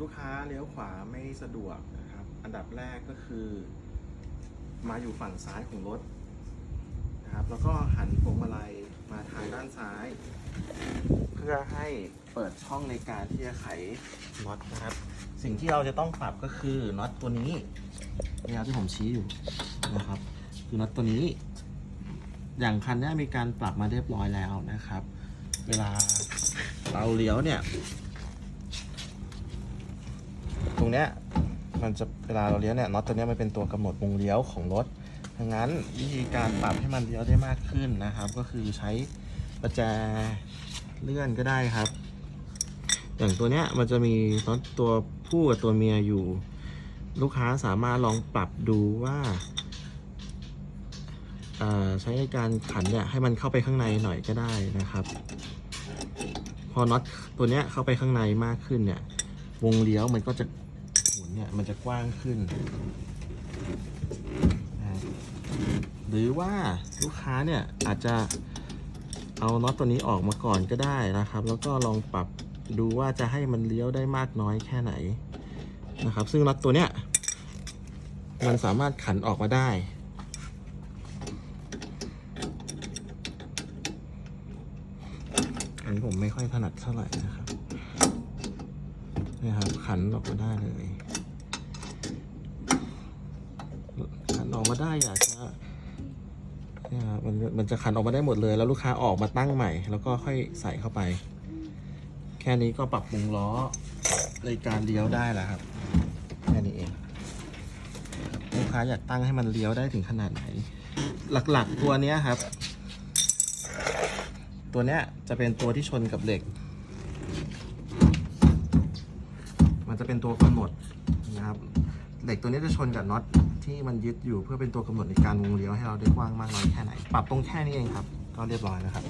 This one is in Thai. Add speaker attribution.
Speaker 1: ลูกค้าเลี้ยวขวาไม่สะดวกนะครับ อันดับแรกก็คือ มาอยู่ฝั่งซ้ายของรถนะครับ แล้วก็หันพวงมาลัยมาทางด้านซ้าย เพื่อให้เปิดช่องในการที่จะไขน็อตนะครับ สิ่งที่เราจะต้องปรับก็คือน็อตตัวนี้เนี่ยที่ผมชี้อยู่นะครับ คือน็อตตัวนี้ อย่างคันนี้มีการปรับมาเรียบร้อยแล้วนะครับ เวลาเราเลี้ยวเนี่ย รงเนี้ยมันจะเวลาเราเลี้ยวเนี่ยน็อตตัวเนี้ยมันเป็นตัวกำหนดวงเลี้ยวของรถดังนั้นวิธีการปรับให้มันเลี้ยวได้มากขึ้นนะครับ ก็คือใช้ประแจเลื่อนก็ได้ครับ อย่างตัวเนี้ยมันจะมีน็อตตัวผู้กับตัวเมียอยู่ ลูกค้าสามารถลองปรับดูว่าใช้ในการขันเนี่ยให้มันเข้าไปข้างในหน่อยก็ได้นะครับ พอน็อตตัวเนี้ยเข้าไปข้างในมากขึ้นเนี่ยวงเลี้ยวมันก็จะ เนี่ยมันจะกว้างขึ้น หรือว่าลูกค้าเนี่ยอาจจะเอาน็อตตัวนี้ออกมาก่อนก็ได้นะครับ แล้วก็ลองปรับดูว่าจะให้มันเลี้ยวได้มากน้อยแค่ไหนนะครับ ซึ่งน็อตตัวเนี้ยมันสามารถขันออกมาได้อันนี้ผมไม่ค่อยถนัดเท่าไหร่นะครับนี่ครับขันออกมาได้เลย ขันออกมา ได้อยากจะนี่ยครับมันมันจะขันออกมาได้หมดเลย แล้วลูกค้าออกมาตั้งใหม่ แล้วก็ค่อยใส่เข้าไป แค่นี้ก็ปรับปรุงล้อในการเลี้ยวได้แล้วครับ แค่นี้เอง ลูกค้าอยากตั้งให้มันเลี้ยวได้ถึงขนาดไหน หลักๆตัวเนี้ยครับ ตัวเนี้ยจะเป็นตัวที่ชนกับเหล็ก มันจะเป็นตัวกำหนดนะครับ เด็กตัวนี้จะชนกับน็อตที่มันยึดอยู่เพื่อเป็นตัวกำหนดในการวงเลี้ยวให้เราได้กว้างมากน้อยแค่ไหน ปรับตรงแค่นี้เองครับ ก็เรียบร้อยแล้วครับ